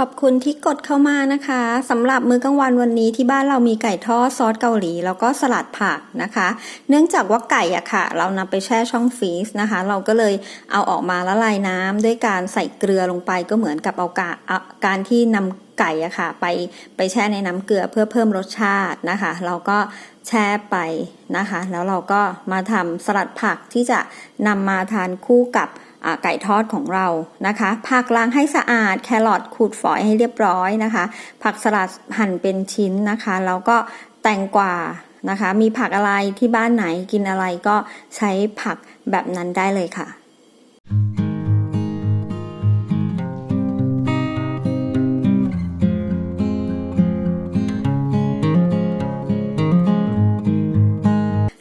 ขอบคุณที่กดเข้ามานะคะสำหรับมื้อกลางวันวันนี้ที่บ้านเรามีไก่ทอดซอสเกาหลี แล้วก็สลัดผักนะคะ เนื่องจากว่าไก่อะค่ะ เรานำไปแช่ช่องฟรีซนะคะ เราก็เลยเอาออกมาละลายน้ำด้วยการใส่เกลือลงไปก็เหมือนกับเอากาการที่นำไก่อะค่ะ ไปไปแช่ในน้ำเกลือเพื่อเพิ่มรสชาตินะคะ เราก็แช่ไปนะคะ แล้วเราก็มาทำสลัดผักที่จะนำมาทานคู่กับ ไก่ทอดของเรานะคะ ผักล้างให้สะอาด แครอทขูดฝอยให้เรียบร้อยนะคะ ผักสลัดหั่นเป็นชิ้นนะคะ แล้วก็แตงกวานะคะ มีผักอะไรที่บ้านไหนกินอะไรก็ใช้ผักแบบนั้นได้เลยค่ะ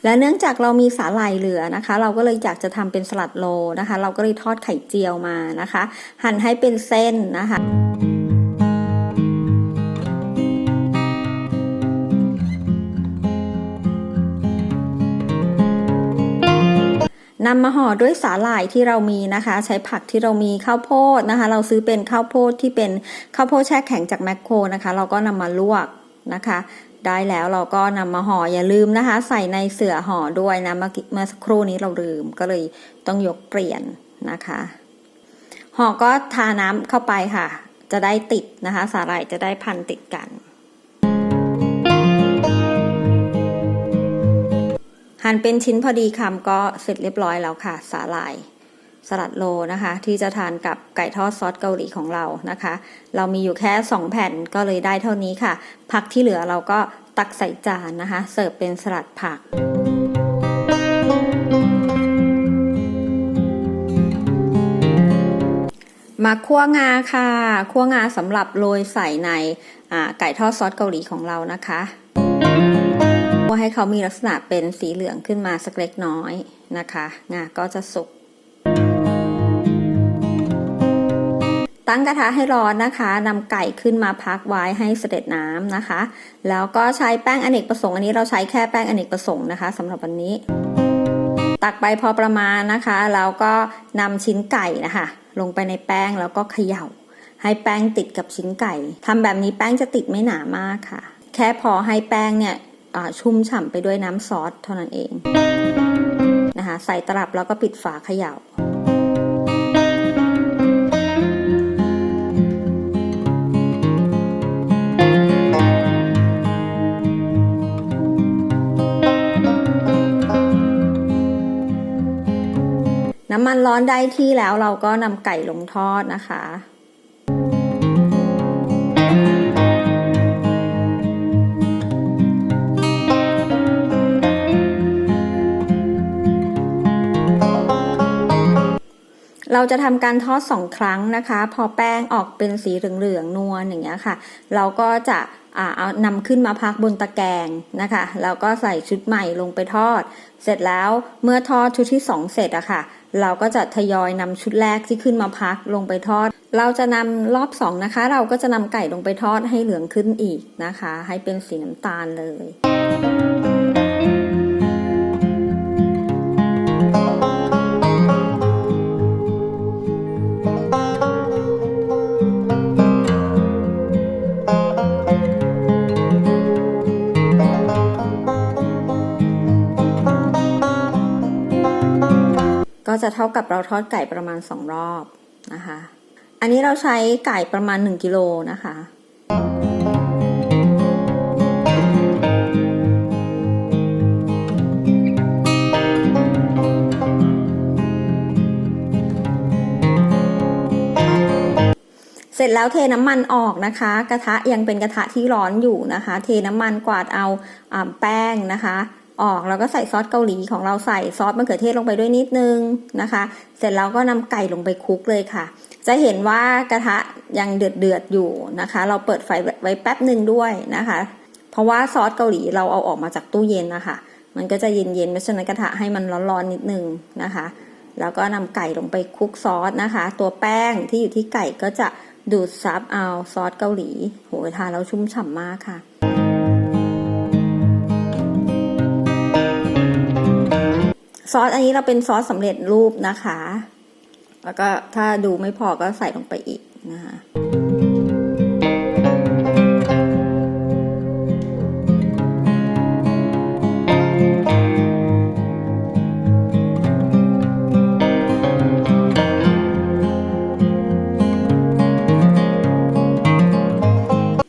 และเนื่องจากเรามีสาหร่ายเหลือนะคะ เราก็เลยอยากจะทำเป็นสลัดโลนะคะ เราก็เลยทอดไข่เจียวมานะคะ หั่นให้เป็นเส้นนะคะนำมาห่อด้วยสาหร่ายที่เรามีนะคะ ใช้ผักที่เรามีข้าวโพดนะคะ เราซื้อเป็นข้าวโพดที่เป็นข้าวโพดแช่แข็งจากแมคโครนะคะ เราก็นำมาลวกนะคะ ได้แล้วเราก็นำมาห่ออย่าลืมนะคะ ใส่ในเสื่อห่อด้วยนะเมื่อเมื่อสักครู่นี้เราลืมก็เลยต้องยกเปลี่ยนนะคะห่อก็ทาน้ำเข้าไปค่ะ จะได้ติดนะคะ สาหร่ายจะได้พันติดกัน หั่นเป็นชิ้นพอดีคำก็เสร็จเรียบร้อยแล้วค่ะ สาหร่าย สลัดโลนะคะ ที่จะทานกับไก่ทอดซอสเกาหลีของเรานะคะ เรามีอยู่แค่ 2 แผ่นก็เลยได้เท่านี้ค่ะ ผักที่เหลือเราก็ตักใส่จานนะคะ เสิร์ฟเป็นสลัดผักมาคั่วงาค่ะ คั่วงาสำหรับโรยใส่ในไก่ทอดซอสเกาหลีของเรานะคะคั่วให้เขามีลักษณะเป็นสีเหลืองขึ้นมาสักเล็กน้อยนะคะ งาก็จะสุก ตั้งกระทะให้ร้อนนะคะนำไก่ขึ้นมาพักไว้ให้เสด็จน้ำนะคะ แล้วก็ใช้แป้งอเนกประสงค์อันนี้เราใช้แค่แป้งอเนกประสงค์นะคะสำหรับวันนี้ ตักไปพอประมาณนะคะ แล้วก็นำชิ้นไก่นะคะ ลงไปในแป้งแล้วก็เขย่า ให้แป้งติดกับชิ้นไก่ทำแบบนี้แป้งจะติดไม่หนามากค่ะ แค่พอให้แป้งเนี่ยชุ่มฉ่ำไปด้วยน้ำซอสเท่านั้นเองนะคะ ใส่ตลับแล้วก็ปิดฝาเขย่าำมันร้อนได้ที่แล้วเราก็นำไก่ลงทอดนะคะ เราจะทำการทอดสองครั้งนะคะ พอแป้งออกเป็นสีเหลืองๆนวลอย่างเงี้ยค่ะ เราก็จะเอานำขึ้นมาพักบนตะแกรงนะคะ แล้วก็ใส่ชุดใหม่ลงไปทอด เสร็จแล้วเมื่อทอดชุดที่สองเสร็จอะค่ะ เราก็จะทยอยนำชุดแรกที่ขึ้นมาพักลงไปทอด เราจะนำรอบสองนะคะ เราก็จะนำไก่ลงไปทอดให้เหลืองขึ้นอีกนะคะ ให้เป็นสีน้ำตาลเลย ก็จะเท่ากับเราทอดไก่ประมาณ 2 รอบนะคะ อันนี้เราใช้ไก่ประมาณ 1กิโลนะคะเสร็จแล้วเทน้ำมันออกนะคะ กระทะยังเป็นกระทะที่ร้อนอยู่นะคะ เทน้ำมันกวาดเอาอ่าแป้งนะคะ ออกแล้วก็ใส่ซอสเกาหลีของเราใส่ซอสมะเขือเทศลงไปด้วยนิดนึงนะคะ เสร็จแล้วก็นำไก่ลงไปคลุกเลยค่ะ จะเห็นว่ากระทะยังเดือดเดือดๆอยู่นะคะ เราเปิดไฟไว้แป๊บหนึ่งด้วยนะคะ เพราะว่าซอสเกาหลีเราเอาออกมาจากตู้เย็นนะคะมันก็จะเย็นๆเพราะฉะนั้นกระทะให้มันร้อนๆนิดนึงนะคะ แล้วก็นำไก่ลงไปคลุกซอสนะคะ ตัวแป้งที่อยู่ที่ไก่ก็จะดูดซับเอาซอสเกาหลี โหทานแล้วชุ่มฉ่ำมากค่ะ ซอสอันนี้เราเป็นซอสสำเร็จรูปนะคะ แล้วก็ถ้าดูไม่พอก็ใส่ลงไปอีกนะคะ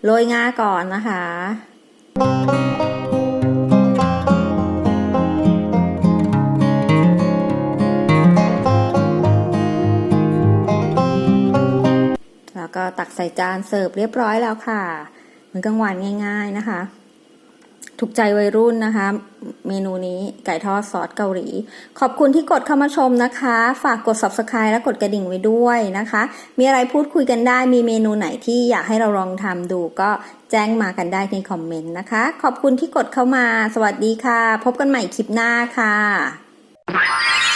โรยงาก่อนนะคะ ตักใส่จานเสิร์ฟเรียบร้อยแล้วค่ะเหมื้อกลางวันง่าย ๆนะคะ ถูกใจวัยรุ่นนะคะ เมนูนี้ไก่ทอดซอสเกาหลี ขอบคุณที่กดเข้ามาชมนะคะ ฝากกด subscribe และกดกระดิ่งไว้ด้วยนะคะ มีอะไรพูดคุยกันได้ มีเมนูไหนที่อยากให้เราลองทำดูก็แจ้งมากันได้ในคอมเมนต์นะคะ ขอบคุณที่กดเข้ามา สวัสดีค่ะ พบกันใหม่คลิปหน้าค่ะ